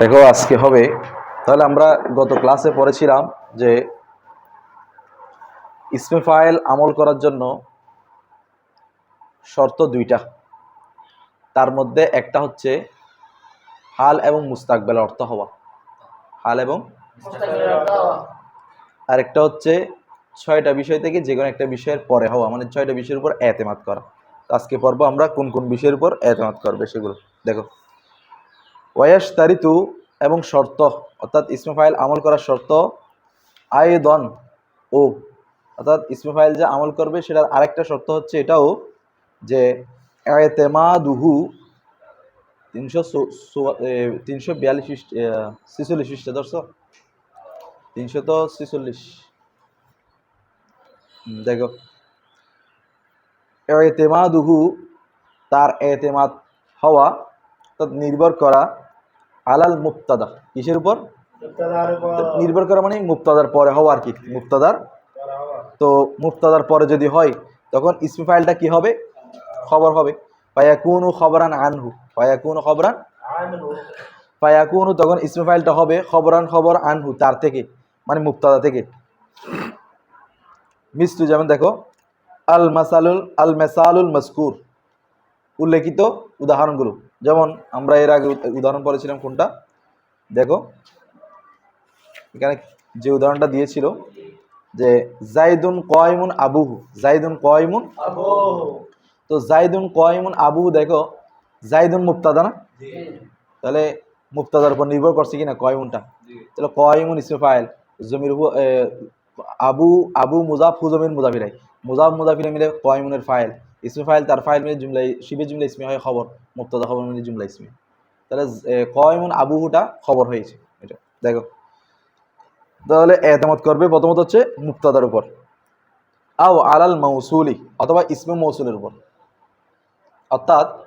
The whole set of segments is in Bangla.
দেখো আজকে হবে। তাহলে আমরা গত ক্লাসে পড়েছিলাম যে ইসমে ফাইল আমল করার জন্য শর্ত দুইটা। তার মধ্যে একটা হচ্ছে হাল এবং মুস্তাকবেল অর্থ হওয়া। হাল এবং আরেকটা হচ্ছে ছয়টা বিষয় থেকে যে কোনো একটা বিষয়ের পরে হওয়া মানে ছয়টা বিষয়ের উপর এতেমাত করা। আজকে পর্ব আমরা কোন কোন বিষয়ের উপর এতেমাত করবে সেগুলো। দেখো। ওয়াস তারিতু এবং শর্ত, অর্থাৎ ইসমে ফাইল আমল করার শর্ত আয়দন ও, অর্থাৎ ইসমে ফাইল যে আমল করবে সেটার আরেকটা শর্ত হচ্ছে এটাও যে এতেমাদুহু তিনশো তিনশো বিয়াল্লিশ ছিচল্লিশ ধরছো? তিনশো তো ছিচল্লিশ। দেখো। এতেমাদুহু, তার এতেমাদ হওয়া, অর্থাৎ নির্ভর করা আলাল মুক্তাদা কিসের উপর? নির্ভর করা মানে মুক্তাদার পরে হওয়া আর কি মুক্তাদার তো মুক্তাদার পরে যদি হয় তখন ইসমি ফাইলটা কি হবে? খবর হবে। ফায়াকুনু খবরান আনহু। ফায়াকুনু খবরান ফায়াকুনু তখন ইসমি ফাইলটা হবে খবরান খবর আনহু তার থেকে মানে মুক্তাদা থেকে। মিস্তু যেমন দেখো আল মাসালুল আল মেসালুল মস্কুর। উল্লেখিত উদাহরণগুলো। যেমন আমরা এর আগে উদাহরণ পড়েছিলাম কোনটা? দেখো এখানে যে উদাহরণটা দিয়েছিল যে জাইদুন কয়মুন আবুহু জাইদুন কয়মুন তো জাইদুন কয়মুন আবুহু দেখো জাইদুন মুক্তাদা না? তাহলে মুক্তাদার উপর নির্ভর করছে কিনা কয়মুনটা তাহলে কয়মুন ইসমে ফাইল জমির আবু আবু মুজাফ হুজমিন মুজাফিরাই। মুজাফ মুজাফিরা মিলে কয়মুনের ফাইল। ইসমে ফাইল, তার ফাইল মিলে জুমলাই শিবে জুমলা ইসমি হয় খবর মুক্তাদা খবর মিলে জুমলা ইসমি। তাহলে কয়মুন আবুহুটা খবর হয়েছে এটা। দেখো। তাহলে এতামত করবে, প্রথমত হচ্ছে মুক্তাদার উপর। আও আলাল মৌসুলি অথবা ইসমে মৌসুলের উপর। অর্থাৎ,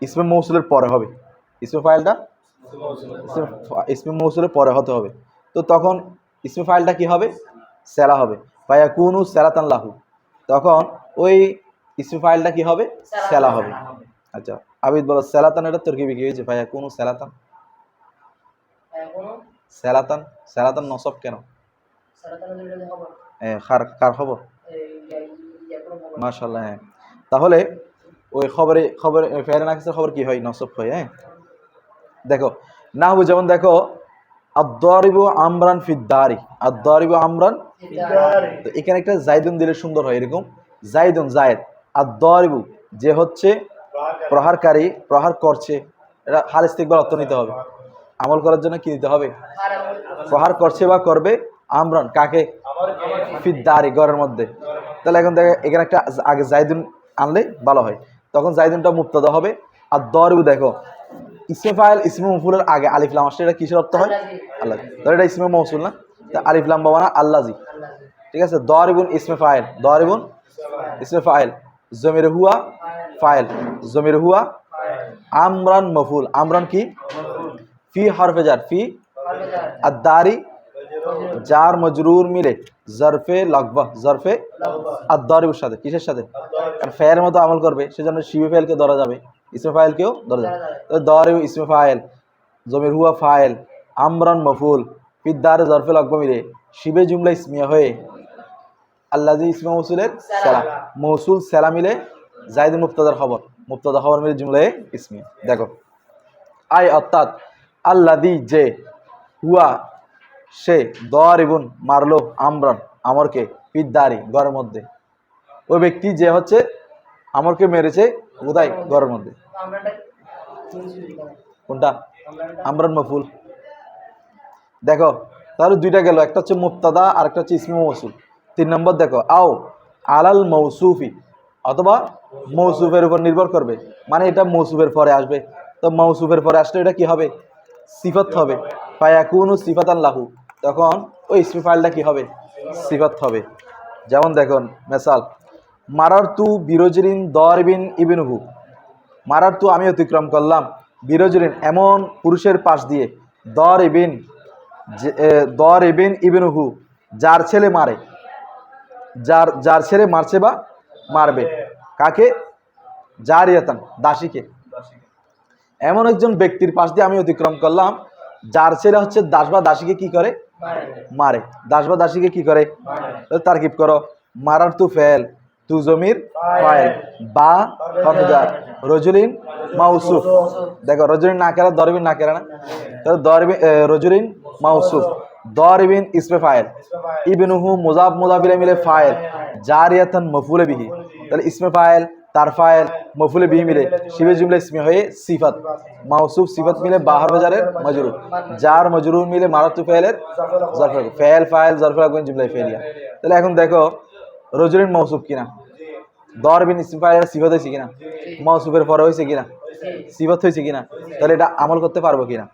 ইসমে মৌসুলের পরে হবে। ইসমে ফাইলটা? ইসমে- মৌসুলের পরে হতে হবে। তো তখন ইসমে ফাইলটা কি হবে? সেলা হবে। ভাইয়া কুনু সেলাতান লাহু। তখন ওই ইসমে ফাইলটা কি হবে? সেলা হবে। আচ্ছা আবিদ বলো সেলাতান এটা তোর কি বিক্রি হয়েছে? ভাইয়া কুনু সেলাতান? সেলাতান? সেলাতান নসব কেন? কার কার খবর? মাশাল্লাহ হ্যাঁ। তাহলে ওই খবরে খবরে ফেয়ার নাকিসের খবর কি হয়? নসব হয় হ্যাঁ? দেখো না হবে যেমন দেখো আদারিবু আমরান ফিদ্দারি আদারিবু আমরান এখানে একটা জাইদুন দিলে সুন্দর হয় এরকম। জাইদুন জায়দ। আদারিবু যে হচ্ছে প্রহারকারী, প্রহার করছে। এটা হাল ইস্তিকবার অর্থ নিতে হবে। আমল করার জন্য কি দিতে হবে? প্রহার করছে বা করবে আমরান, কাকে? ফিদ্দারি, ঘরের মধ্যে। তাহলে এখন দেখে, এখানে একটা আগে জাইদুন আনলে ভালো হয়। তখন জাইদুনটা মুক্তাদা হবে। আর দরবু দেখো ইসমে ফাইল ইসমে মফুলের আগে আলিফলাম আসলে এটা কিসের অর্থ হয়? আল্লাহ। তাহলে এটা ইসমে মহসুল না? তা আলিফলাম বাবা না আল্লাজি। ঠিক আছে? দরিবুন ইসমে ফাইল, দরিবুন ইসমে ফাইল। জমির হুয়া ফাইল। জমির হুয়া আমরান মফুল। আমরান কি? ফি হরফেজার ফি আর দারি যার মজরুর মিলে জরফে লাগবা। জরফে আর দরিবুর সাথে। কিসের সাথে? কারণ ফেয়ের মতো আমল করবে, সেজন্য শিবে ফাইলকে ধরা যাবে, ইসমে ফাইলকেও ধরা যাবে। তো ইসমে ফাইল, জমির হুয়া ফাইল, আমরান মফুল ফিদ্দার জরফে লাগবা মিলে শিবে জুমলা ইসমিয়া হয়ে আল্লাজি ইসমে মৌসুলের সেলা মৌসুল সেলা মিলে জাইদ মুক্তাদার খবর। মুক্তাদা খবর মিলে জুমলায় ইসমিয়া দেখো। আই অর্থাৎ আল্লাদি যে, হুয়া, সে, দরিবুন, মারলো আমরান, আমরকে, পিদ্দারি, ঘরের মধ্যে। ওই ব্যক্তি যে হচ্ছে, আমরকে মেরেছে কোথায়? ঘরের মধ্যে। কোনটা? আমরান মফুল। দেখো, তাহলে দুইটা গেল। একটা হচ্ছে মুফতাদা আর একটা হচ্ছে ইসমে মৌসুল। তিন নম্বর দেখো, আও, আলাল মৌসুফি, অথবা মৌসুফের উপর নির্ভর করবে। মানে এটা মৌসুফের পরে আসবে। তো মৌসুফের পরে আসলে এটা কি হবে? সিফত হবে। ফায়াকুনু সিফাত আল্লাহু তখন ওই ইসমি ফাইলটা কি হবে? সিফত হবে। যেমন দেখুন, মেসাল মারার তু বিরোজরিন দরবিন ইবিনহু। মারার তু আমি অতিক্রম করলাম। বিরোজরিন এমন পুরুষের পাশ দিয়ে দর ইবিন দর ইবিন ইবিনহু, যার ছেলে মারে। যার যার ছেড়ে মারছে বা মারবে। কাকে? জারিয়াতান, দাসীকে। এমন একজন ব্যক্তির পাশ দিয়ে আমি অতিক্রম করলাম, যার ছেলে হচ্ছে দাস বা দাসীকে কি করে? মারে। দাস বা দাসীকে কি করে? তারকিব করো, মারার তু ফেল, তু জমির ফাইল, বা রজুলিন মাউসুফ দেখো, রজুলিন না কেরা দরবিন না কেরা না। দরবিন রজুলিন মাউসুফ দরবিন ইসমে ফাইল ইবনুহু মুজাব মুজাফিলে মিলে ফাইল জারিয়াতান মফুলে বিহি তাহলে ইসমে ফাইল তার ফাইল মফুলে বিহি মিলে শিবে জুমলে ইসমে হয়ে সিফাত মাউসুফ সিফাত মিলে বাহার বাজারের মজরুর যার মজরুর মিলে মারাতু ফেলের জরফেল ফেল ফাইল জরফেল আগুন জুমলাই ফেলিয়া তাহলে এখন দেখো রজুলিন মৌসুফ কিনা? দরবিন ইসম ফাইলের সিফাত হয়েছে কিনা? মৌসুফের পরে হয়েছে কিনা? সিফাত হয়েছে কিনা? তাহলে এটা আমল করতে পারব কিনা?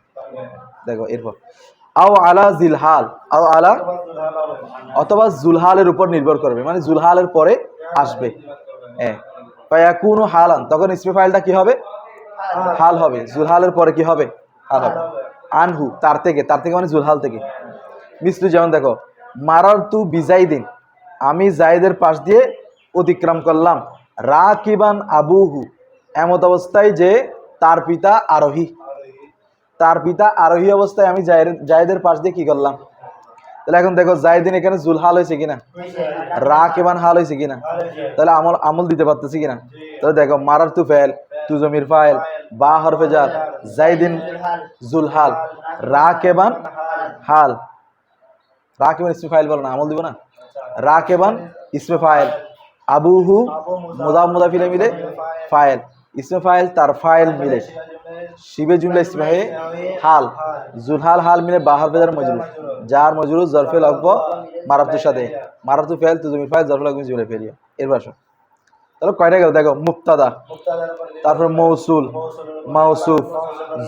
দেখো এরপর। আও আলা জিলহাল, আও আলা অথবা জুলহালের উপর নির্ভর করবে মানে জুলহালের পরে আসবে। হ্যাঁ। কোনো হালান, তখন ইসমে ফাইলটা কি হবে? হাল হবে। জুলহালের পরে কি হবে? হাল হবে। আনহু, তার থেকে তার থেকে মানে জুলহাল থেকে। মিসলু যেমন দেখো, মারার তু বিজাইদিন, আমি জাইদের পাশ দিয়ে অতিক্রম করলাম। রা কিবান আবুহু, এমত অবস্থায় যে তার পিতা আরোহী। তার পিতা আরোহী অবস্থায় আমি জায়েদের পাশ দিয়ে কি করলাম? তাহলে এখন দেখো জায়দিন এখানে জুল হাল হয়েছে কিনা? রা কেবান হাল হয়েছে কিনা? তাহলে আমল আমল দিতে পারতেছি কিনা? তাহলে দেখো, মারার তু ফেল তু জমির ফাইল, বা হরফে জাল জাইদিন জুলহাল রা কেবান হাল। রা কেবান ইসমে ফাইল বলো না, আমল দিব না? রা কেবান ইসমে ফাইল। আবুহু মুদা মুদাফিলে মিলে ফাইল। ইসমে ফাইল, তার ফাইল মিলে। শিবে জুমলা ইসমে হয়ে হাল, জুলহাল হাল মিলে বাহার বেজার মজরুর যার মজরুর জরফে লাগব মারাফতুর সাথে মারাফতু ফেল তু জমির ফাইল, জরফে লাগবে জুমলা ফেরিয়া। এর ভাষা তাহলে কয়টা গেল? দেখো, মুক্তাদা, তারপর মৌসুল, মাউসুফ,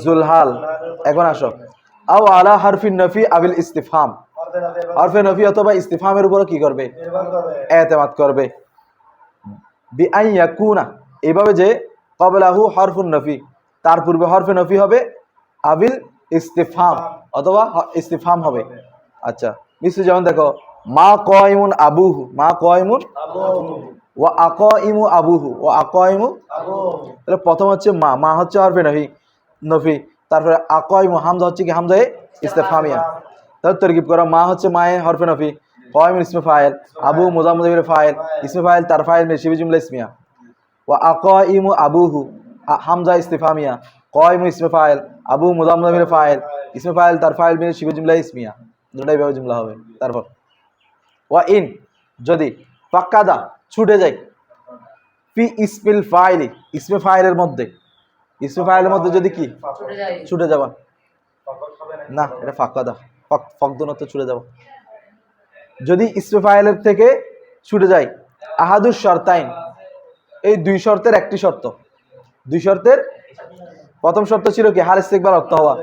জুলহাল। এখন আসো। আও আলা হারফিন নফি আবিল ইস্তিফাম হরফে নফি অথবা ইস্তিফামের উপরে কি করবে? এতেমাদ করবে। বিআই ইয়াকুনা এইভাবে যে কবলাহু হরফুন নফি। তার পূর্বে হরফে নফি হবে, আবিল ইস্তিফাম অথবা ইস্তিফাম হবে। আচ্ছা মিশ্র যেমন দেখো, মা কয়মুন আবুহু, মা কয়মুন ও আকইমু আবুহু ও আক ইমু তাহলে প্রথম হচ্ছে মা মা হচ্ছে হরফে নফি নফি, তারপরে আক ইমু হামজা হচ্ছে কি হামজা ইস্তেফামিয়া তাহলে তরকিব করা, মা হচ্ছে মায়ে হরফে নফি কয়মুন ইসমে ফাইল, আবু মুজামুদ্দিনের ফাইল, ইসমে ফাইল, তার ফাইল শিবি জুমলা ইসমিয়া। ও আকইমু আবুহু হামজা ইস্তেফামিয়া কয়মু ইসমে ফাইল আবু মুজামুদ্দিনের ফাইল ইসমে ফাইল তার ফাইল মিলে শিবি জুমলা ইসমিয়া। দুটাই ভাবে জুমলা হবে। তারপর, ওয়া ইন, যদি পাক্কাদা ছুটে যায়, ফি ইসমিল ফাইলি, ইসমে ফাইলের মধ্যে। ইসমে ফাইলের মধ্যে যদি কি? ছুটে যাবা। না, এটা ফাঁকাদা ফক ফকদনত ছুটে যাবা। যদি ইসমে ফাইলের থেকে ছুটে যায় আহাদুর শর্তাইন, এই দুই শর্তের একটি শর্ত। দুই শর্তের? প্রথম শর্ত ছিল কি? হার ইস্তেকবার অর্থ হওয়া।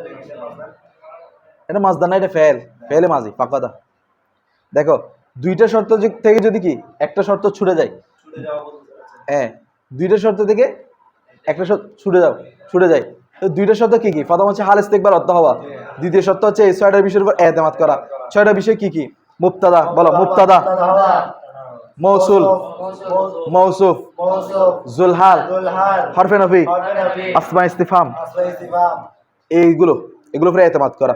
এটা মাজদা না, এটা ফেল। ফেলে মাঝি ফাঁকাদা দেখো, দুইটা শর্ত থেকে যদি কি, একটা শর্ত ছুটে যায়। হ্যাঁ দুইটা শর্ত থেকে একটা শর্ত ছুটে যাও, ছুটে যায়। তো দুইটা শর্ত কি কি? প্রথম হচ্ছে হাল ইস্তেকবার অর্থ হওয়া। দ্বিতীয় শর্ত হচ্ছে এই ছয়টা বিষয়ের উপর এতেমাত করা। ছয়টা বিষয় কি কি? মুক্তাদা বলো মুক্তাদা মৌসুল। মৌসুফ। জুলহাল হরফে নফি। আসমা ইস্তিফাম। এইগুলো। এগুলো উপরে এতেমাত করা।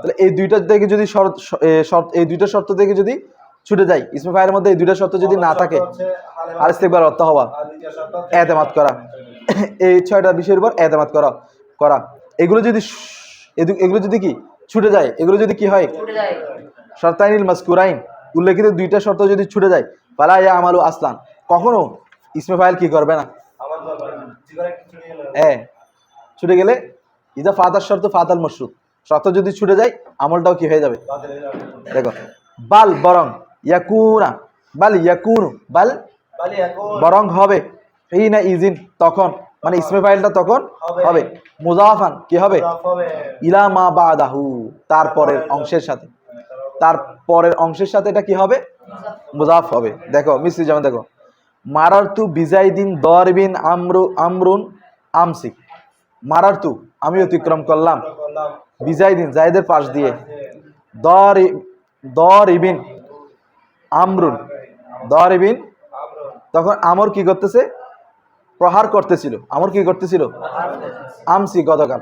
তাহলে এই দুইটা থেকে যদি শর্ত শর্ত এই দুইটা শর্ত থেকে যদি ছুটে যায় ইসমে ফাইলের মধ্যে এই দুইটা শর্ত যদি না থাকে আর ইস্তেকবার অর্থ হওয়া এতেমাত করা। এই ছয়টা বিষয়ের উপর এতেমাত করা করা। এগুলো যদি এগুলো যদি কি ছুটে যায় এগুলো যদি কি হয়? শর্তাইনিল মাসকুরাইন। উল্লেখিত দুইটা শর্ত যদি ছুটে যায় পালা ইয়া আমালু আসলান। কখনো ইসমে ফাইল কি করবে না? হ্যাঁ ছুটে গেলে ইদা ফাতার শর্ত ফাতাল মসরুদ শর্ত যদি ছুটে যায় আমলটাও কি হয়ে যাবে? দেখো বাল বরং ইয়াকুনা বাল ইয়াকুনু বাল বরং হবে। এই না ইজিন তখন মানে ইসমে ফাইলটা তখন হবে। মুজাফান কি হবে? ইলা মা বাদাহু তারপরের অংশের সাথে। তার পরের অংশের সাথে এটা কি হবে? মুজাফ হবে। দেখো মিস্ত্রি যেমন দেখো। মারার তু বিজাইদিন দরবিন আমরু আমরুন আমসি মারার তু আমি অতিক্রম করলাম। বিজাইদিন জাইদের পাশ দিয়ে। দর দর ইবিন আমরুন। দর ইবিন তখন আমর কি করতেছে? প্রহার করতেছিল। আমর কি করতেছিল? আমসি গতকাল।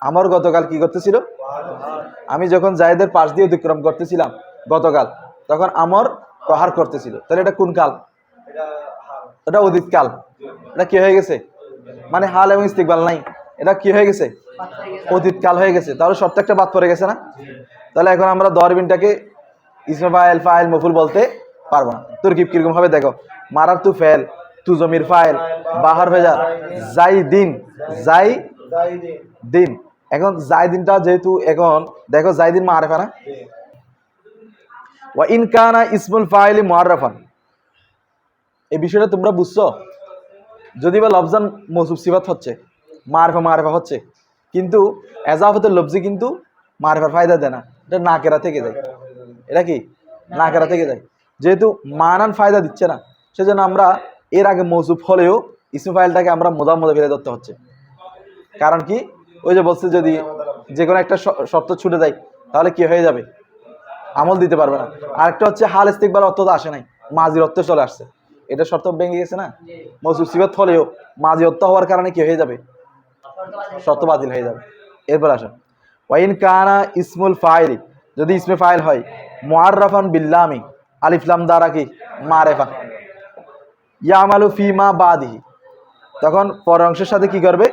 আমার গতকাল কি করতেছিল? আমি যখন জায়েদের পাশ দিয়ে অতিক্রম করতেছিলাম গতকাল তখন আমর প্রহার করতেছিল। তাহলে এটা কোন কাল? এটা অতীত কাল। এটা কি হয়ে গেছে? মানে হাল এবং ইস্তিকবাল নাই। এটা কি হয়ে গেছে? অতীত কাল হয়ে গেছে। তাহলে সব একটা বাদ পড়ে গেছে না? তাহলে এখন আমরা দরবিনটাকে ইসমে ফাইল ফাইল মফুল বলতে পারব না। তোর কি কীরকম হবে দেখো? মারার তু ফেল তু জমির ফাইল বাহার ভেজা যাই দিন যাই দিন। এখন যাই দিনটা যেহেতু এখন দেখো যাই দিন মারেফা না? ওয়া ইন কানা ইসমুল ফাইলি মুআররাফান। এই বিষয়টা তোমরা বুঝছ? যদি বা লফজান মৌসুফ সিফাত হচ্ছে, মারফা মারফা হচ্ছে, কিন্তু এজাফতের লফজি কিন্তু মারফার ফায়দা দেয় না। এটা নাকেরা থেকে যায়। এটা কি? নাকেরা থেকে যায়। যেহেতু মানান ফায়দা দিচ্ছে না, সেজন্য আমরা এর আগে মৌসুফ হলেও ইসমে ফাইলটাকে আমরা মোদা মোদা ফেলে ধরতে হচ্ছে। কারণ কি? ওই যে বলছে যদি যে কোনো একটা শর্ত ছুটে যায়, তাহলে কি হয়ে যাবে? আমল দিতে পারবে না। আরেকটা হচ্ছে হাল ইস্তিকবার অর্থ তো আসে নাই, মাঝির অর্থে চলে আসছে। এটা শর্ত ভেঙে গেছে না? মৌসুফ সিবত হলেও মাঝি অর্থ হওয়ার কারণে কি হয়ে যাবে? শর্ত বাতিল হয়ে যাবে। এরপর আসেন। ওয়াইন কানা ইসমুল ফাইলি, যদি ইসমে ফাইল হয়, মুআররাফান বিল্লামি আলিফলাম দ্বারা কি? মারেফা। ইয়ামালু ফিমা বাদিহি। তখন পর অংশের সাথে কি করবে?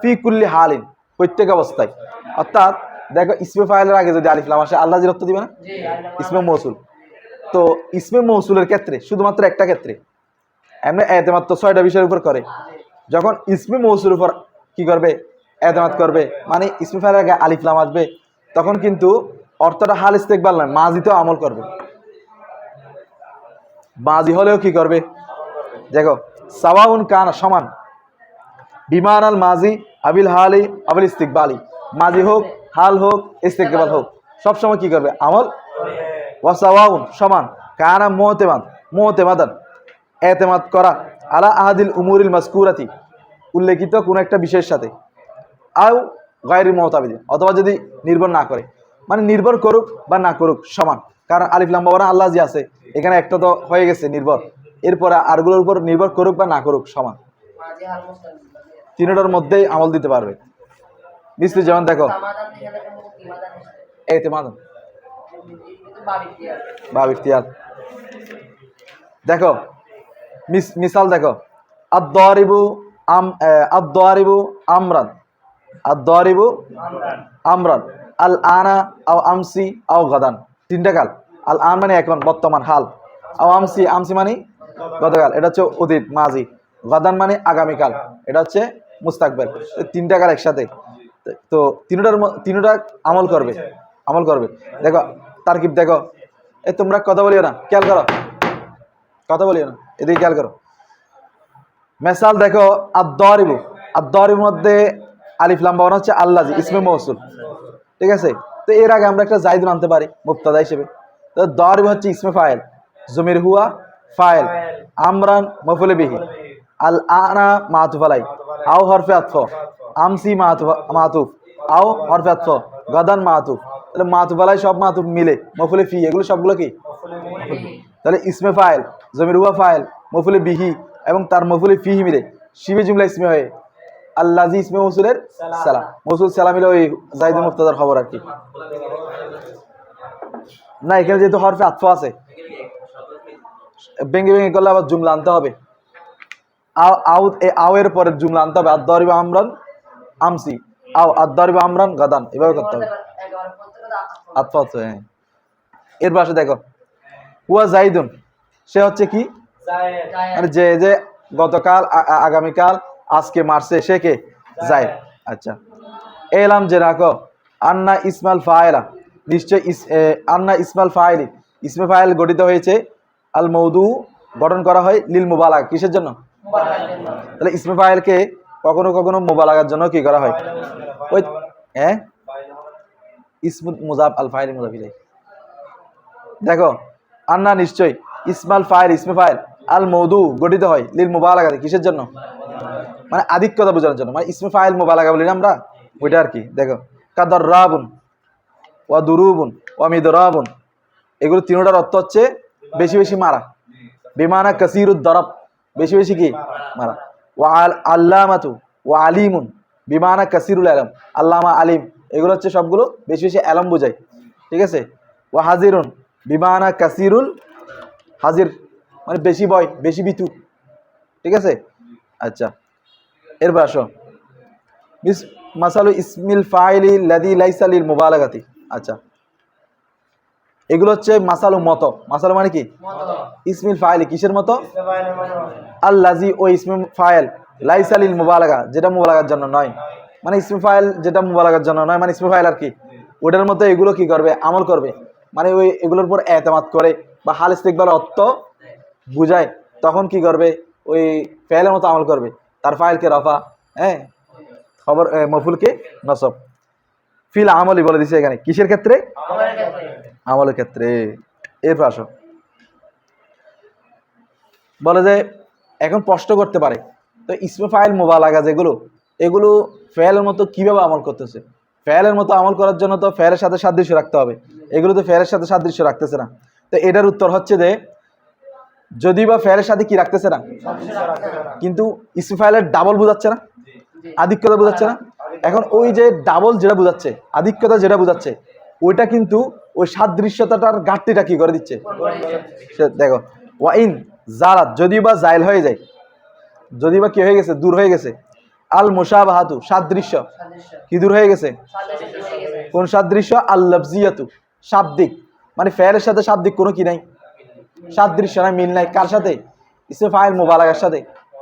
ফি কুল্লি হালিন, প্রত্যেক অবস্থায়। অর্থাৎ দেখো ইসমে ফাইলের আগে যদি আলিফলাম আসে আল্লাহ জিরত্ব দিবে না ইসমে মৌসুল। তো ইসমে মৌসুলের ক্ষেত্রে শুধুমাত্র একটা ক্ষেত্রে এমনি এতেমাত্র ছয়টা বিষয়ের উপর করে। যখন ইসমে মৌসুলের উপর কি করবে? এতেমাত করবে। মানে ইসমে ফাইলের আগে আলিফলাম আসবে তখন কিন্তু অর্থটা হাল ইস্তেকবাল নয় মাজিতেও আমল করবে। মাজি হলেও কি করবে? দেখো সাওয়াউন কান সমান। বিমান আল মাজি আবিল হালি আবিল ইস্তিকবালি। মাজি হোক হাল হোক ইস্তিকবাল হোক, সবসময় কি করবে? আমল? ওয়াসাওয়াউন সমান। কানা মোতেমাদ মোতেমাদান এতেমাদ করা। আলা আহাদিল উমুরিল মাসকুরাতি, উল্লেখিত কোনো একটা বিষয়ের সাথে। আও গায়রি মহতাবিদিন অথবা যদি নির্ভর না করে। মানে নির্ভর করুক বা না করুক, সমান। কারণ আলিফ লাম্বা আল্লাহ যে আছে, এখানে একটা তো হয়ে গেছে নির্ভর। এরপরে আরগুলোর উপর নির্ভর করুক বা না করুক, সমান। তিনটার মধ্যেই আমল দিতে পারবে। মিস্ত্রি যেমন দেখো। এতেমাদ বা ইখতিয়ার দেখো মিসাল দেখো। আদারিবু আম আদারিবু আমরান। আদারিবু আমরান। আল আনা আও আমসি আও গদান। তিনটা কাল আল আন মানে এখন বর্তমান হাল। আও আমসি আমসি মানে গতকাল। এটা হচ্ছে অতীত মাজি গদান মানে আগামীকাল। এটা হচ্ছে মুস্তাকবেল। এই তিনটা কাল একসাথে। তো তিনটার তিনটা আমল করবে। আমল করবে। দেখো, তারকিব, দেখো। এ তোমরা কথা বলিও না, খেয়াল করো। কথা বলিও না, এদিকে খেয়াল করো। মেসাল দেখো আদরিবু আদরিবুর মধ্যে আলিফ লাম্বা বানানো হচ্ছে আল্লাহ ইসমে মহসুল ঠিক আছে? তো এর আগে আমরা একটা জাইদ আনতে পারি মুক্তাদা হিসেবে। তো দরিব হচ্ছে ইসমে ফায়েল, জমির হুয়া ফায়েল। আমরান মফুলে বিহি। আল আনা মাতুফ আলাই আও হরফে আতফ। আমসি মাতুফ আও হরফে আতফ গদান মাতুফ। তাহলে মাতুফ আলাই সব মাতুফ মিলে, মফুলে ফি, এগুলো সবগুলো কি? তাহলে ইসমে ফাইল, জমির হুয়া ফাইল, মফুলে বিহি, এবং তার মফুলে ফিহি মিলে। শিবে জুমলা ইসমে হয়ে আল্লাজি ইসমে মসুলের সালাম। মসুল সালাম মিলে ওই জাইদুল মুক্তাদার খবর আর কি। না, এখানে যেহেতু হরফে আত্ম আছে, ভেঙে ভেঙে করলে আবার জুমলা আনতে হবে। আও আউ এ আও এর পরে জুমলা আনতে হবে। আদরিব আমরান আমসি। আও আদরিব আমরান গাদান এভাবে করতে হবে। আত্মা হ্যাঁ। এর পাশে দেখো হুয়া জাইদুন সে হচ্ছে কি? মানে যে যে গতকাল আগামীকাল আজকে মারছে সে কে? যায় আচ্ছা। এলাম যে রাখো আন্না ইসমাল ফায়লা নিশ্চয় আন্না ইসমাল ফাইলি ইসমে ফাইল গঠিত হয়েছে আল মৌদু গঠন করা হয় লিল মুবালাগ কিসের জন্য? তাহলে ইসমে ফাইলকে কখনো কখনো মোবালাগার জন্য কি করা হয়? ওই হ্যাঁ? ইসমুদ মুজাব আল ফাইল মুজাফিলাই দেখো, আন্না নিশ্চয় ইসমাল ফাইল, ইসমে ফাইল, আল মৌদু গঠিত হয় লিল মুবালাগাতে কিসের জন্য? মানে আধিক্যতা বোঝানোর জন্য। মানে ইসমে ফাইল মুবালাগা বলি আমরা? ওইটা আর কি, দেখো। কাদর রাবুন ওয়া দুরুবুন ওয়া মিদরাবুন এগুলো তিনটার অর্থ হচ্ছে বেশি বেশি মারা। বিমানা কাসিরুদ দরব, বেশি বেশি কি? মারা। আল আল্লামাতু ওয়া আলিমুন বিমানা কাসিরুল আলম। আল্লামা আলিম, এগুলো হচ্ছে সবগুলো বেশি বেশি আলম বোঝায়। ঠিক আছে? ও হাজিরুন বিমানা কাসিরুল হাজির মানে বেশি বয়, বেশি বিতু। ঠিক আছে? আচ্ছা এরপর আসো। মিস মাসালু ইসমিল ফাইলি লাদি লাইসালিল মুবালাগাতি। আচ্ছা এগুলো হচ্ছে মাসালু মতো। মাসালু মানে কি? ইসমিল ফাইলি কিসের মতো? আল্লাজি ও ইসমি ফাইল। লাইসালিল মুবালাগা যেটা মুবালাগার জন্য নয়। মানে ইসমি ফাইল যেটা মুবালাগার জন্য নয় মানে ইসমি ফাইল আর কি। ওটার মতো এগুলো কি করবে? আমল করবে। মানে ওই এগুলোর উপর এতেমাদ করে বা হাল ইস্তেকবার অর্থ বুঝায়। তখন কি করবে? ওই ফেলের মতো আমল করবে। তার ফাইলকে রফা হ্যাঁ? খবর মফুলকে নসব। ফিল আমলি বলে দিছে এখানে। কিসের ক্ষেত্রে? আমলের ক্ষেত্রে। এরপর আসো। বলে যে এখন প্রশ্ন করতে পারে তো ইসমে ফাইল মোবালাগা যেগুলো এগুলো ফেলের মতো কীভাবে আমল করতেছে? ফেলের মতো আমল করার জন্য তো ফেলের সাথে সাদৃশ্য রাখতে হবে। এগুলো তো ফেলের সাথে সাদৃশ্য রাখতেছে না। তো এটার উত্তর হচ্ছে যে যদি বা ফেলের সাথে কি রাখতেছে না? কিন্তু ইসমে ফাইলের ডাবল বোঝাচ্ছে না? আধিক্যতা বোঝাচ্ছে না? এখন ওই যে ডাবল যেটা বোঝাচ্ছে, আধিক্যতা যেটা বোঝাচ্ছে, ওইটা কিন্তু ওই সাদৃশ্যতাটার ঘাটতিটা কি করে দিচ্ছে? দেখো, ওয়াইন জারাত যদি বা জাইল হয়ে যায় যদি বা কি হয়ে গেছে? দূর হয়ে গেছে। আল মুসাবাহাতু সাদৃশ্য। কি দূর হয়ে গেছে? কোন সাদৃশ্য? আল লফজিয়াতু, শাব্দিক। মানে ফেরের সাথে শাব্দিক কোনো কি নাই? সাদৃশ্য নাই, মিল নাই। কার সাথে? ইসমে ফাইল মোবালাগার সাথে।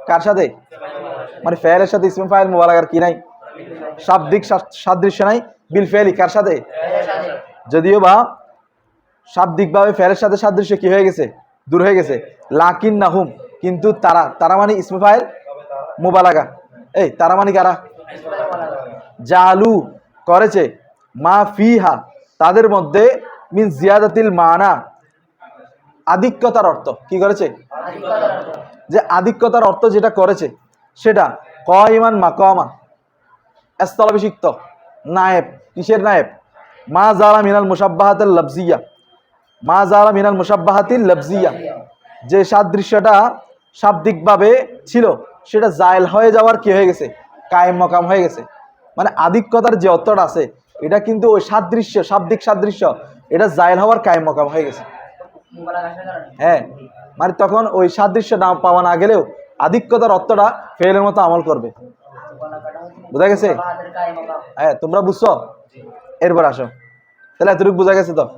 কার সাথে? মানে ফেলের সাথে ইসমে ফাইল মোবালাগার কি নাই? শাব্দিক সাদৃশ্য নাই। বিল ফেলি কার সাথে? যদিও বা শাব্দিকভাবে ফেরের সাথে সাদৃশ্য কি হয়ে গেছে? দূর হয়ে গেছে। লাকিন নাহুম কিন্তু তারা তারা মানে ইসমে ফাইল? মোবালাগা। এই, তারা মানে কারা? জালু করেছে। মা ফিহা, তাদের মধ্যে মিন জিয়াদাতিল মানা। আধিক্যতার অর্থ, কি করেছে? যে আধিক্যতার অর্থ যেটা করেছে, সেটা ক কয়মান মাকমা। স্থলাভিষিক্ত। নায়েব, কিসের নায়েব? মা জারা মিনাল মুসাব্বাহাতের লফজিয়া মা জালা মিনাল মুসাব্বাহাতির লফজিয়া যে সাদৃশ্যটা শাব্দিকভাবে ছিল, সেটা জায়েল হয়ে যাওয়ার কি হয়ে গেছে? কায়েম মকাম হয়ে গেছে। মানে আধিক্যতার যে অর্থটা আছে, এটা কিন্তু ওই সাদৃশ্য, শাব্দিক সাদৃশ্য, এটা জায়েল হওয়ার কায়েম মকাম হয়ে গেছে। হ্যাঁ মানে তখন ওই সাদৃশ্য না পাওয়া না গেলেও আধিক্যতার অর্থটা ফেলের মতো আমল করবে। বোঝা গেছে? হ্যাঁ তোমরা বুঝছ? এরপর আসো। তাহলে এতটুকু বোঝা গেছে তো?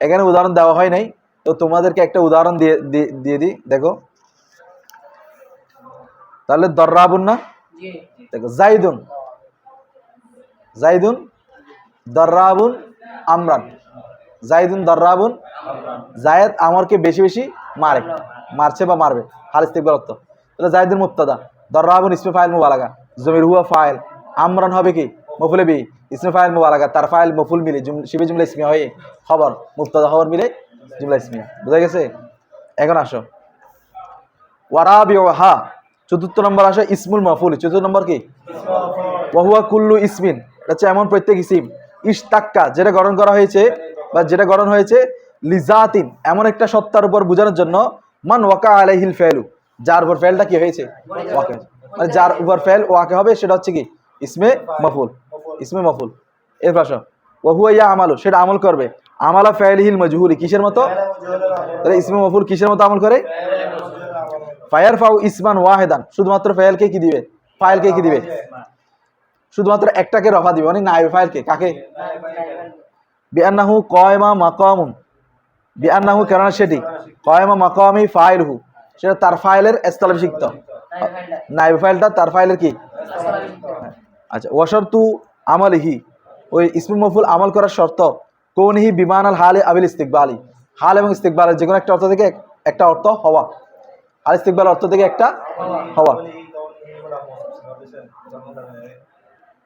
এখানে উদাহরণ দেওয়া হয় নাই। তো তোমাদেরকে একটা উদাহরণ দিয়ে দিয়ে- দিই দেখো। তাহলে দর্রাবুন না? দেখো জাইদুন। জাইদুন দর্রাবুন আমরান। জাইদুন দর্রাবুন জায়েদ আমরকে বেশি বেশি মারে। মারছে বা মারবে। হালিস তিকবার অর্থ। তাহলে জায়দুল মুক্তাদা দর্রাবুন ইসমে ফাইল মুবালাগা। জমির হুয়া ফাইল। আমরান হবে কি? মফুলে বি, ইসমে ফাইল মুবালাগা, তার ফাইল মফুল মিলে শিবে জুমলা ইসমিয়া হয়ে খবর মুক্তাদা খবর মিলে জুমলা ইসমিয়া। বুঝা গেছে? এখন আসো। ওয়ারাবি হা চতুর্থ নম্বর আসে ইসমুল মফুল। চতুর্থ নম্বর কি? ওয়াহুয়া কুল্লু ইসমিন। এটা হচ্ছে এমন প্রত্যেক ইসিম। ইস্তাক্কা যেটা গঠন করা হয়েছে, বা যেটা গঠন হয়েছে লিজাতিন। এমন একটা সত্তার উপর বোঝানোর জন্য মান ওয়াকা আলাইহিল ফেলু। যার উপর ফেলটা কি হয়েছে? ওয়াকে মানে যার উপর ফেল ওয়াকে হবে সেটা হচ্ছে কি? ইসমে মফুল। ইসমে মফুল। এর পাশে ওহুয়া ইয়া আমালু, সেটা আমল করবে? আমালা ফেলহিল মজহুরি, কিসের মতো? তাহলে ইসমে মফুল কিসের মতো আমল করে? ফায়ার ফাউ ইসমান ওয়াহেদান, শুধুমাত্র ফাইলকে কি দিবে? ফাইলকে কি দিবে? শুধুমাত্র একটাকে রফা দিবে মানে নাইবে ফাইলকে কাকে? বিআন্নাহু কয়মা মাকামুন। বিআন্নাহু কেননা সেটি? কয়মা মাকামি ফাইলহু। সেটা তার ফাইলের স্থলাভিষিক্ত। নাইবে ফাইলটা তার ফাইলের কি? আচ্ছা ওয়াশরতু আমলিহি ওই ইসমুল মফুল আমল করার শর্ত কৌনহি বিমান আল হালে আবিল ইস্তিকবালি। হাল এবং ইস্তিকবালের যে কোনো একটা অর্থ থেকে একটা অর্থ হওয়া। হাল ইস্তিকবাল অর্থ থেকে একটা হওয়া।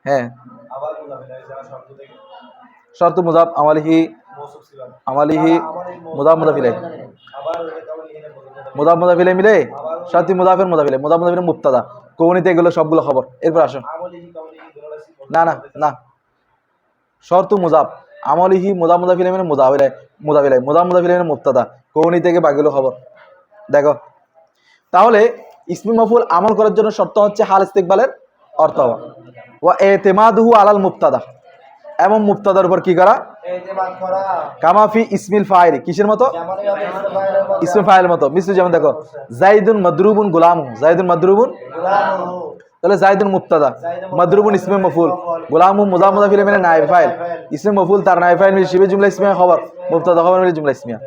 হ্যাঁ। শর্ত মুজাব আমালিহি আমালিহি মুদাব মুদাফিলাই মুদাব মুদাফিলাই মিলে শর্তি মুদাফের মুদাফিলাই মুদাব মুদাফিলাই মুক্তাদা কৌনিতে এগুলো সবগুলো খবর। এরপর আসুন। না না। না শর্ত মুজাব। আমলিহি মুদা মুদাফিলাই মানে মুদাবিলাই মুদাবিলাই মুদা মুদাফিলাই মানে মুক্তাদা কৌনি থেকে বাকিগুলো খবর। দেখো। তাহলে, ইসমি মফুল আমল করার জন্য শর্ত হচ্ছে হাল ইস্তেকবালের অর্থ হওয়া। ওয়া এতেমাদহু আলাল মুক্তাদা এবং মুক্তাদার উপর কি করা? কামাফি ইসমিল ফাইল কিসের মতো? ইসমিল ফাইলের মতো। মিসলি যেমন দেখো জাইদুন মদরুবুন গুলাম জাইদুন মদরুবুন? তাহলে জাইদুন মুক্তাদা মদরুবুন ইসমে মফুল। গোলামু মানে নাইব ফাইল। ইসমে মফুল তার নাইব ফাইল মিলে শিবে জুমলা ইসমে খবর। মুক্তাদা খবর মিলে জুমলা ইসমিয়া।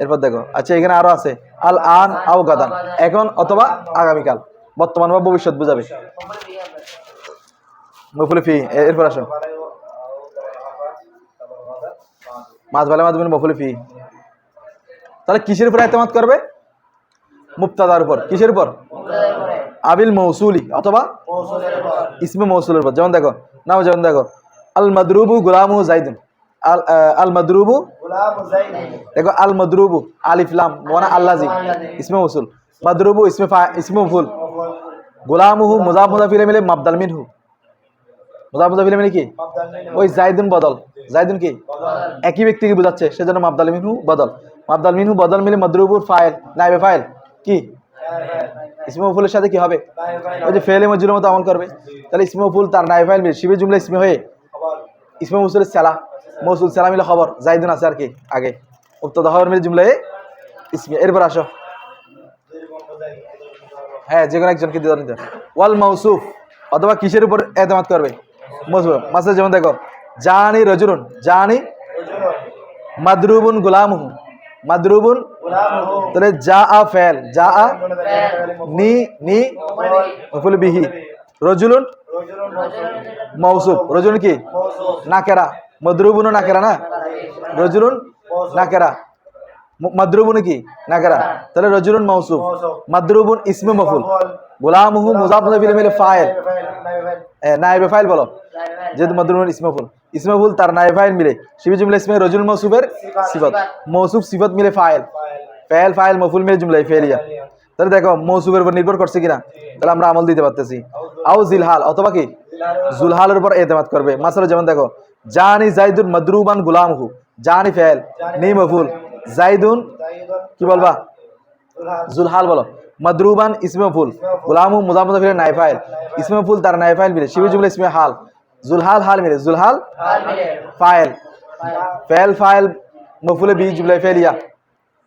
এরপর দেখো আচ্ছা এখানে আরও আছে। আল আন আও গাদান। এখন অথবা আগামীকাল। বর্তমান বা ভবিষ্যৎ বুঝাবে। মফুল ফি এরপর আসো। মাছ ভালো মাছ মফুল ফি। তাহলে কিসের উপর এতেমাদ করবে? মুক্তাদার উপর। কিসের উপর? আবিল মৌসুলি অথবা ইসমে মৌসুলের উপর। যেমন দেখো নাম যেমন দেখো, আল মাদরুবু গুলামু জাইদুন আল আল মাদরুবু দেখো, আল মাদরুবু আলিফলাম মানে আল্লাজি, ইসমে মৌসুল। মাদরুবু, ইসমে ইসমে মফুল। গোলামুহু, মুজাফ মুজাফিলে মিলে মাবদাল মিনহু। মুজাফিলে মিলে কি? ওই জাইদুন বদল। জাইদুন কি? একই ব্যক্তিকে বোঝাচ্ছে সেজন্য মাবদাল মিনহু বদল। মাবদাল মিনহু বদল মিলে মাদরুবুর ফাইল নাইবে ফাইল কি? ইসমে মফুলের সাথে কি হবে? ওই যে ফেলে মজুরের মতো আমল করবে। তাহলে ইসমে মফুল তার নাইবে ফাইল মিলে শিবে জুমলা ইসমে হয়ে ইসমে মৌসুলের সালা মৌসুল সালা মিলে খবর জাইদুন আছে আর কি আগে। উক্তদা খবর মিলে জুমলায় ইসমে এরপর আসো। হ্যাঁ যে কোনো একজনকে দিয়ে নিতে। ওয়াল মৌসুফ অথবা কিসের উপর এতমাদ করবে? মৌসুফ মাসে যেমন দেখো জানি রজুরুন জানি মাদরুবুন গুলামহু। মাদরুবুন? তাহলে যা আ ফেল যা আ নি নি মফুল বিহি। রজুলুন? মৌসুফ রজুলুন কি? নাকেরা। মদরুবুন নাকেরা না? রজুলুন? নাকেরা। মাদরুবুন কি? নাকেরা। তাহলে রজুলুন মৌসুফ মাদরুবুন ইসমে মফুল। গোলামহু মুজাফ এ, নায়েবে ফাইল বলো? যেহেতু মদরুবুন ইসমফুল। ইসমফুল তার নায়েবে ফাইল মিলে। শিবি জুমলা ইসমে রজুল মৌসুফের সিফত। মৌসুফ সিফত মিলে ফাইল। ফাইল। ফাইল মফুল মিলে জুমলাই ফেলিয়া। তাহলে দেখো মৌসুফের উপর নির্ভর করছে কিনা? তাহলে আমরা আমল দিতে পারতেছি। আও জিলহাল অথবা কি? জুলহালের উপর। এতেমাদ করবে। মাসাল যেমন দেখো জানি জাইদুন মদরুবান গুলামহু। জানি ফেল নি মফুল। জাইদুন কি বলবা? জুলহাল। বলো। মদরুবান ইসমে ফুল গুলামু নাই ফাইল। ইসমে ফুল তার নাই, ফাইল মিলে। শিবি জুমলা ইসমে হাল। জুলহাল, হাল মিলে। জুলহাল, ফাইল। ফেল ফাইল মফুলে বি জুমলাই ফেলিয়া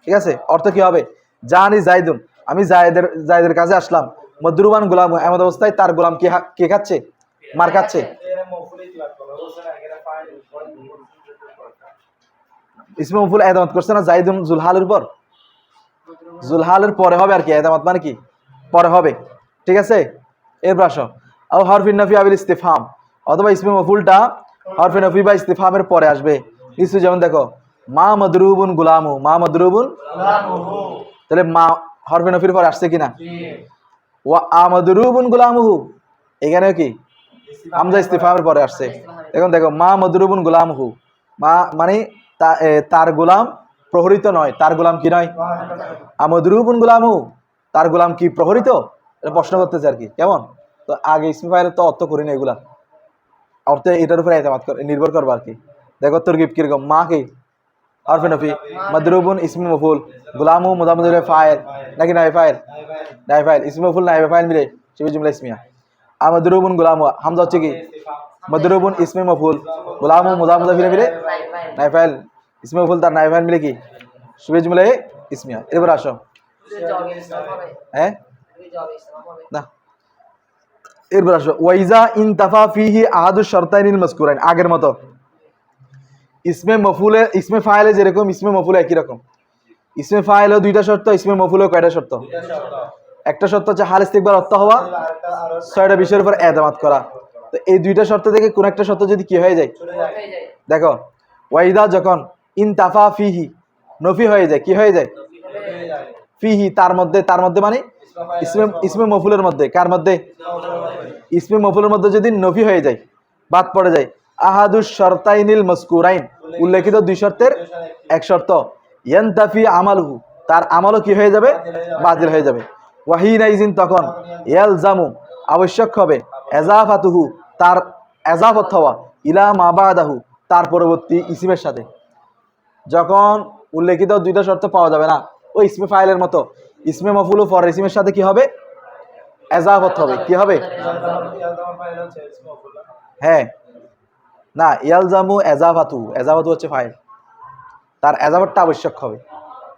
ঠিক আছে? অর্থ কি হবে? জানি জাইদুন। আমি জায়দের জায়দের কাছে আসলাম। মদরুবান গোলাম এমন অবস্থায় তার গোলাম কে কে খাচ্ছে? মার খাচ্ছে? ইসমে মফুল এদামত করছে না জাইদুন জুলহালের উপর? জুলহালের পরে হবে আর কি। এদামত মানে কি? পরে হবে। ঠিক আছে? এরপর আসো। আও হরফিন নফি আবিল ইস্তিফাম। অথবা ইসমে মফুলটা হরফিন নফি বা ইস্তিফামের পরে আসবে। নিশ্চয় যেমন দেখো মা মদরুবুন গুলামু। মা মদরুবুন তাহলে মা হরফে নফির পরে আসছে কিনা ওয়া আমদরুবুন গুলামুহু। এখানে কি? হামজা ইস্তিফামের পরে আসছে। এখন দেখো মা মদরুবুন গুলামহু। মা মানে তার গোলাম প্রহরিত নয়। তার গোলাম কি নয়? আমদরুবুন গুলামহু। তার গোলাম কি প্রহরিত? এটা প্রশ্ন করতেছে আর কি কেমন? তো আগে ইসমিফাইলের তো অর্থ করি না এগুলা। অর্থ এটার উপরে এতমাদ করে নির্ভর করব আর কি। দেখো তোর গিফট কীরকম? মা কি? আরফে নফি মদরুবুন ইসমি মফুল গুলামু মুদামুদুল ফাইল নাকি নাই ফাইল নাই ফাইল ইসমি মফুল নাই ফাইল মিলে শিবি জুমলা ইসমিয়া আর আমদরুবুন গুলামু হামজা হচ্ছে কি? মদরুবুন ইসমি মফুল গুলামু মুদামুদুল ফিলে মিলে নাই ফাইল ইসমি মফুল তার নাই ফাইল মিলে কি? শিবি জুমলা ইসমিয়া এবার আসো। হ্যাঁ? না এরপর আসো ওয়াইজা ইন তাফা ফিহি আহাদু শর্তাইনিল মাসকুরাইন আগের মতো। ইসমে মফুলে ইসমে ফাইলে যেরকম ইসমে মফুলে একই রকম। ইসমে ফাইলেও দুইটা শর্ত ইসমে মফুলেও কয়টা শর্ত? একটা শর্ত হচ্ছে হাল ইস্তিকবার অর্থ হওয়া ছয়টা বিষয়ের উপর এদামাত করা। তো এই দুইটা শর্ত থেকে কোন একটা শর্ত যদি কি হয়ে যায়? দেখো ওয়াইদা যখন ইন তাফা ফিহি নফি হয়ে যায় কি হয়ে যায়। ফিহি তার মধ্যে তার মধ্যে মানে ইসমে ইসমে মফুলের মধ্যে, কার মধ্যে? ইসমে মফুলের মধ্যে যদি নফি হয়ে যায়, বাদ পড়ে যায় আহাদুস শর্তাইনিল মস্কুরাইন, উল্লেখিত দুই শর্তের এক শর্ত, ইয়ান্তাফি আমালহু, তার আমলও কি হয়ে যাবে? বাতিল হয়ে যাবে। ওয়াহিনাইজিন তখন ইয়াল জামু আবশ্যক হবে, এজাফাতুহু, তার এজাফত হওয়া, ইলা মাবাদাহু তার পরবর্তী ইসিমের সাথে। যখন উল্লেখিত দুইটা শর্ত পাওয়া যাবে না, ওই ইসমে ফাইলের মতো ইসমে মফুল ও ফর ইসিমের সাথে কি হবে? এজাফত হবে। কি হবে? হ্যাঁ। না ইয়ালজামু এজাফাতু। এজাফাতু হচ্ছে ফাইল। তার এজাফতটা আবশ্যক হবে।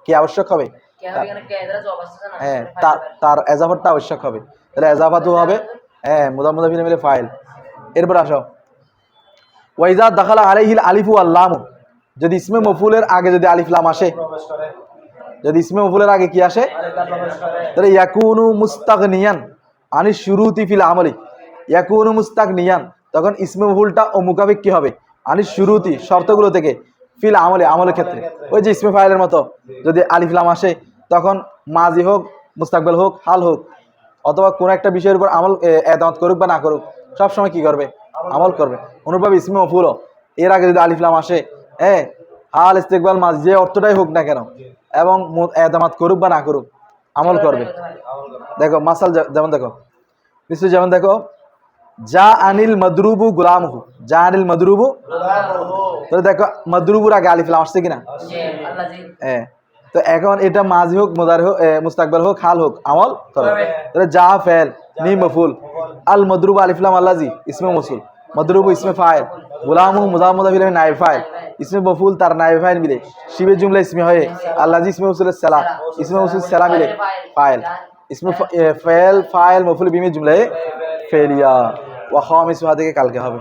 কি আবশ্যক হবে? হ্যাঁ তার তার এজাফতটা আবশ্যক হবে। তাহলে এজাফাতু হবে। হ্যাঁ মুদা মুদা মিলে ফাইল। এরপর আসো। ওয়াইজা দাখালা আলাইহিল আলিফু আল্লামু যদি ইসমে মফুলের আগে যদি আলিফ লাম আসে যদি ইসমে মফুলের আগে কি আসে? তাহলে ইয়াকুনু মুস্তাগনিয়ান আনি শুরুতি ফিল আমলি। ইয়াকুনু মুস্তাগনিয়ান, তখন ইসমে মফুলটা ও মুকাবিক কি হবে। আনি শুরুতি, শর্তগুলো থেকে ফিল আমলে, আমলের ক্ষেত্রে। ওই যে ইসমে ফাইলের মতো যদি আলিফ লাম আসে, তখন মাজি হোক, মুস্তাকবেল হোক, হাল হোক, অথবা কোনো একটা বিষয়ের উপর আমল এদামত করুক বা না করুক সবসময় কি করবে? আমল করবে। অনুরূপভাবে ইসমে মফুলও এর আগে যদি আলিফ লাম আসে হ্যাঁ হাল, ইস্তেকবাল মাজ যে অর্থটাই হোক না কেন এবং এদামাত করুক বা না করুক, আমল করবে। দেখো, মাসাল যেমন দেখো নিশ্চয় যেমন দেখো যা আনিল মদরুবু গুলামহু যা আনিল মদরুবু দেখো, মদরুবুর আগে আলিফলাম আসছে কিনা? হ্যাঁ তো এখন এটা মাঝি হোক, মোদার হোক মুস্তাকবেল হোক, খাল হোক, আমল করবে। তাহলে যা ফেল নি মফুল আল মদরুবু আলিফলাম আল্লাজি ইসমে মসুল মদরুবু ইসমে ফাইল গুলাম মুদা মুদা ফিলে নাইব ইসমে বফুল তার নাইবে ফাইল মিলে। শিবের জুমলা ইসমে হয়ে, আল্লাহ ইসমে উসুল সেলা। ইসমে উসুল সেলা মিলে, ফাইল। ইসমে ফেল ফায়েল মফুল বিমে জুমলায় ফেলিয়া। ওয়া খাম ইসমা কালকে হবে।